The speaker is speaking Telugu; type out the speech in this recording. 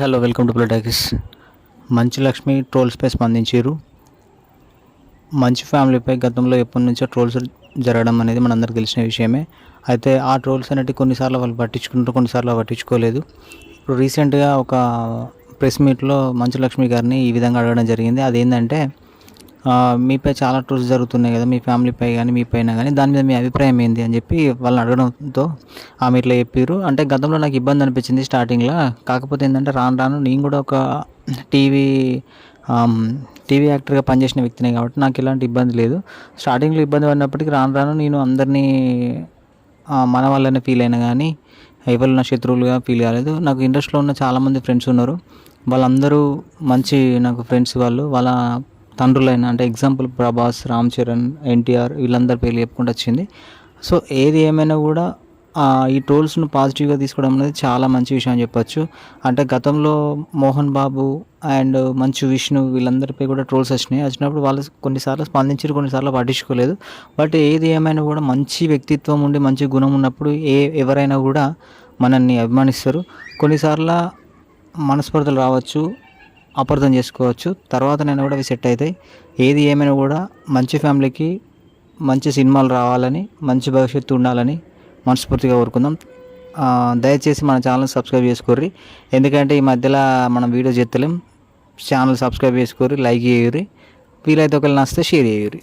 Hello welcome to ప్లటాకిస్ Manchu Lakshmi ట్రోల్స్పై స్పందించారు మంచు ఫ్యామిలీపై గతంలో ఎప్పటి నుంచో ట్రోల్స్ జరగడం అనేది మనందరికి తెలిసిన విషయమే. అయితే ఆ ట్రోల్స్ అనేవి కొన్నిసార్లు వాళ్ళు పట్టించుకుంటారు కొన్నిసార్లు పట్టించుకోలేదు. ఇప్పుడు రీసెంట్గా ఒక ప్రెస్ మీట్లో మంచు లక్ష్మి గారిని ఈ విధంగా అడగడం జరిగింది. అదేంటంటే మీపై చాలా టూర్స్ జరుగుతున్నాయి కదా మీ ఫ్యామిలీపై కానీ మీ పైన కానీ దాని మీద మీ అభిప్రాయం ఏంది అని చెప్పి వాళ్ళని అడగడంతో ఆమె ఇట్లా చెప్పారు అంటే గతంలో నాకు ఇబ్బంది అనిపించింది స్టార్టింగ్లో కాకపోతే ఏంటంటే రాను రాను నేను కూడా ఒక టీవీ టీవీ యాక్టర్గా పనిచేసిన వ్యక్తినే కాబట్టి నాకు ఎలాంటి ఇబ్బంది లేదు. స్టార్టింగ్లో ఇబ్బంది పడినప్పటికీ రాను రాను నేను అందరినీ మన వాళ్ళనే ఫీల్ అయినా కానీ ఎవరు నా శత్రువులుగా ఫీల్ కాలేదు. నాకు ఇండస్ట్రీలో ఉన్న చాలామంది ఫ్రెండ్స్ ఉన్నారు. వాళ్ళందరూ మంచి నాకు ఫ్రెండ్స్ వాళ్ళు. వాళ్ళ తండ్రులైన అంటే ఎగ్జాంపుల్ ప్రభాస్ రామ్ చరణ్ ఎన్టీఆర్ వీళ్ళందరి పేర్లు చెప్పుకుంటూ వచ్చింది. సో ఏది ఏమైనా కూడా ఈ ట్రోల్స్ను పాజిటివ్గా తీసుకోవడం అనేది చాలా మంచి విషయం అని చెప్పొచ్చు. అంటే గతంలో మోహన్ బాబు అండ్ మంచు విష్ణు వీళ్ళందరిపై కూడా ట్రోల్స్ వచ్చినాయి. వచ్చినప్పుడు వాళ్ళు కొన్నిసార్లు స్పందించారు కొన్నిసార్లు పట్టించుకోలేదు. బట్ ఏది ఏమైనా కూడా మంచి వ్యక్తిత్వం ఉండి మంచి గుణం ఉన్నప్పుడు ఏ ఎవరైనా కూడా మనల్ని అభిమానిస్తారు. కొన్నిసార్లు మనస్పర్ధలు రావచ్చు. అపార్థం చేసుకోవచ్చు. తర్వాత నేను కూడా అవి సెట్ అవుతాయి. ఏది ఏమైనా కూడా మంచి ఫ్యామిలీకి మంచి సినిమాలు రావాలని మంచి భవిష్యత్తు ఉండాలని మనస్ఫూర్తిగా కోరుకుందాం. దయచేసి మన ఛానల్ సబ్స్క్రైబ్ చేసుకోర్రి. ఎందుకంటే ఈ మధ్యలో మనం వీడియో చేస్తలేం. ఛానల్ సబ్స్క్రైబ్ చేసుకోర్రి లైక్ చేయర్రి. వీలైతే ఒకవేళ నచ్చితే షేర్ చేయర్రి.